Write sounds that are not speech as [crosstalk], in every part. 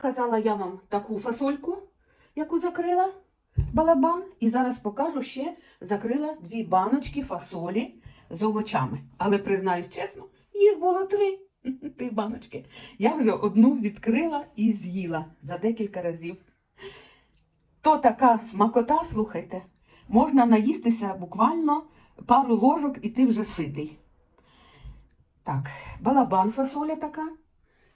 Казала я вам таку фасольку, яку закрила балабан. І зараз покажу ще закрила дві баночки фасолі з овочами. Але признаюсь чесно, їх було три. [laughs] Три баночки. Я вже одну відкрила і з'їла за декілька разів. То така смакота, слухайте, можна наїстися буквально пару ложок і ти вже ситий. Так, балабан фасоля така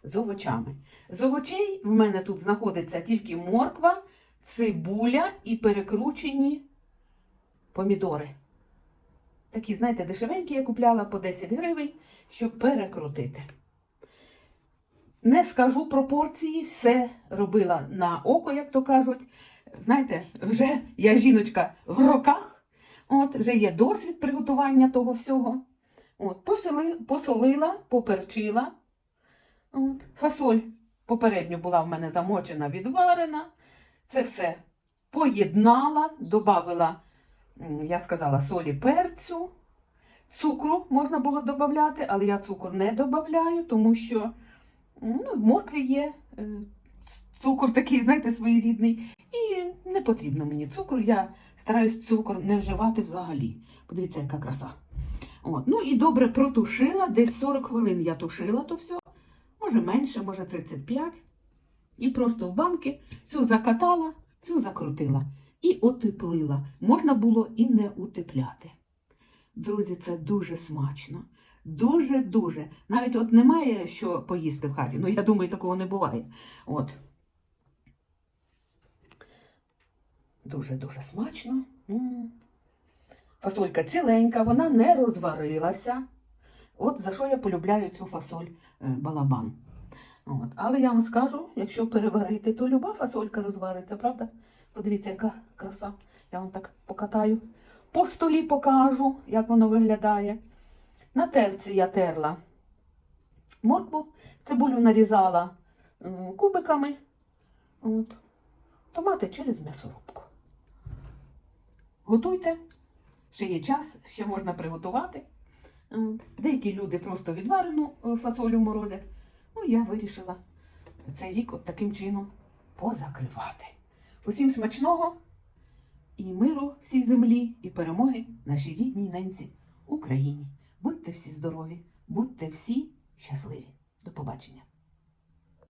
з овочами. З овочей в мене тут знаходиться тільки морква, цибуля і перекручені помідори. Такі, знаєте, дешевенькі я купляла по 10 гривень, щоб перекрутити. Не скажу пропорції, все робила на око, як то кажуть. Знаєте, вже я жіночка в роках, от, вже є досвід приготування того всього. От, посоли, посолила, поперчила. От, фасоль попередньо була в мене замочена, відварена. Це все поєднала, додала, я сказала, солі перцю. Цукру можна було додати, але я цукор не додаю, тому що ну, в моркві є е, цукор такий, знаєте, своєрідний. І не потрібно мені цукру. Я стараюсь цукор не вживати взагалі. Подивіться, яка краса. От. Ну і добре протушила, десь 40 хвилин я тушила то все, може менше, може 35. І просто в банки цю закатала, цю закрутила і отеплила. Можна було і не утепляти. Друзі, це дуже смачно. Дуже-дуже. Навіть от немає що поїсти в хаті. Ну, я думаю, такого не буває. От. Дуже-дуже смачно. Фасолька ціленька, вона не розварилася. От за що я полюбляю цю фасоль е, балабан. От. Але я вам скажу, якщо переварити, то люба фасолька розвариться, правда? Подивіться, яка краса. Я вам так покатаю. По столі покажу, як воно виглядає. На терці я терла моркву, цибулю нарізала кубиками. От. Томати через м'ясорубку. Готуйте, ще є час, ще можна приготувати. От. Деякі люди просто відварену е, фасолю морозять. Ну, я вирішила цей рік от таким чином позакривати. Усім смачного і миру всій землі, і перемоги нашій рідній ненці Україні. Будьте всі здорові, будьте всі щасливі. До побачення.